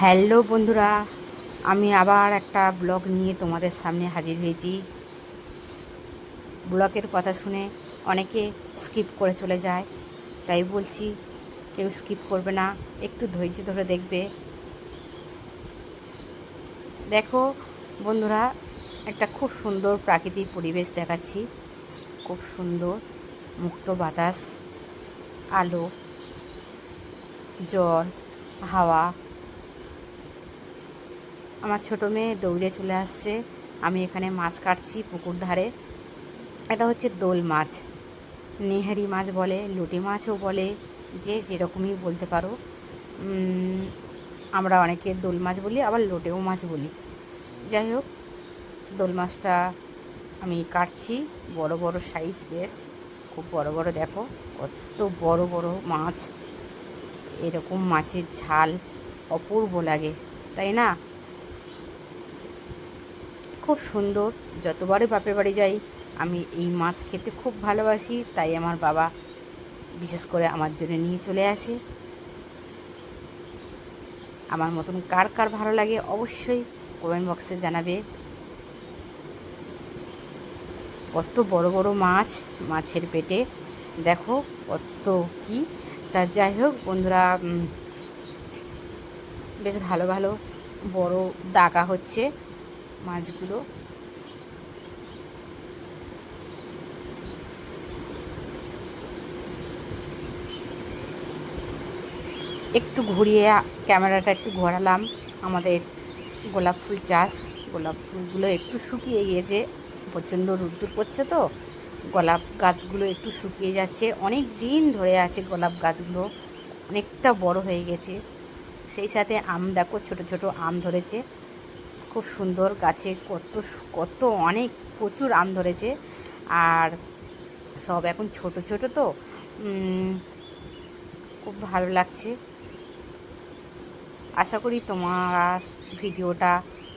Hello বন্ধুরা, আমি আবার একটা ব্লগ নিয়ে তোমাদের সামনে হাজির হয়েছি। ব্লগের কথা শুনে অনেকে স্কিপ করে চলে যায়, তাই বলছি কেউ স্কিপ করবে না, একটু ধৈর্য ধরে দেখবে। দেখো বন্ধুরা, একটা খুব সুন্দর প্রাকৃতিক পরিবেশ দেখাচ্ছি। খুব সুন্দর, মুক্ত বাতাস, আলো, জল, হাওয়া। আমার ছোটো মেয়ে দৌড়ে চলে আসছে। আমি এখানে মাছ কাটছি পুকুর ধারে। এটা হচ্ছে দোল মাছ। নেহারি মাছ বলে, লুটি মাছও বলে, যে যেরকমই বলতে পারো। আমরা অনেকে দোল মাছ বলি, আবার লোটেও মাছ বলি। যাই হোক, দোল মাছটা আমি কাটছি। বড় বড় সাইজ বেশ। খুব বড় বড় দেখো, কত বড় বড় মাছ। এরকম মাছের ঝাল অপূর্ব লাগে, তাই না? খুব সুন্দর। যতবারই বাপের বাড়ি যাই, আমি এই মাছ খেতে খুব ভালোবাসি, তাই আমার বাবা বিশেষ করে আমার জন্য নিয়ে চলে আসে। আমার মতন কার কার ভালো লাগে অবশ্যই কমেন্ট বক্সে জানাবে। কত বড় বড় মাছ মাছের পেটে। দেখো কত কি। তা যাই হোক বন্ধুরা বেশ ভালো ভালো বড় দাগা হচ্ছে। মাছগুলো। একটু ঘুরিয়ে ক্যামেরাটা একটু ঘোরালাম আমাদের গোলাপ ফুল চাষ। গোলাপ ফুলগুলো একটু শুকিয়ে গিয়েছে, প্রচণ্ড রোদ্দুর পড়ছে তো। গোলাপ গাছগুলো একটু শুকিয়ে যাচ্ছে। অনেক দিন ধরে আছে গোলাপ গাছগুলো, অনেকটা বড় হয়ে গেছে। সেই সাথে আম দেখো, ছোট ছোট আম ধরেছে। খুব সুন্দর গাছে কত কত অনেক প্রচুর আম ধরেছে। আর সব এখন ছোট ছোট তো। খুব ভালো লাগছে। আশা করি তোমার ভিডিওটা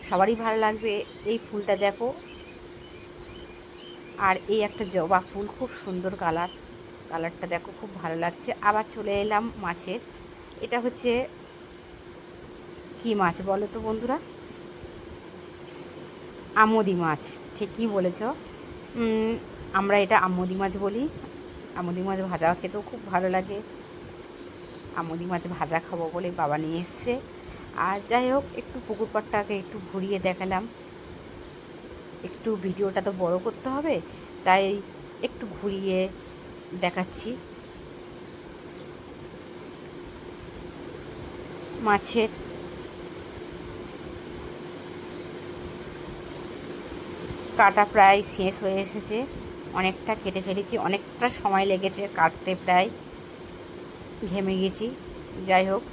সবারই ভালো লাগবে। এই ফুলটা দেখো। আর এই একটা জবা ফুল, খুব সুন্দর কালার। কালারটা দেখো, খুব ভালো লাগছে। আবার চলে এলাম মাছের। এটা হচ্ছে কি মাছ বলো তো বন্ধুরা? আমদি মাছ, ঠিকই বলেছ। আমরা এটা আমদি মাছ বলি। আমদি মাছ ভাজা খেতেও খুব ভালো লাগে। আমদি মাছ ভাজা খাব বলে বাবা নিয়ে এসছে। আর যাই হোক, একটু পুকুর পাড়টাকে একটু ঘুরিয়ে দেখালাম। একটু ভিডিওটা তো বড় করতে হবে, তাই একটু ঘুরিয়ে দেখাচ্ছি। মাছের কাটা প্রায় শেষ হয়ে এসেছে। অনেকটা কেটে ফেলেছি, অনেকটা সময় লেগেছে কাটতে প্রায়। ঘেমে গেছি। যাই হোক।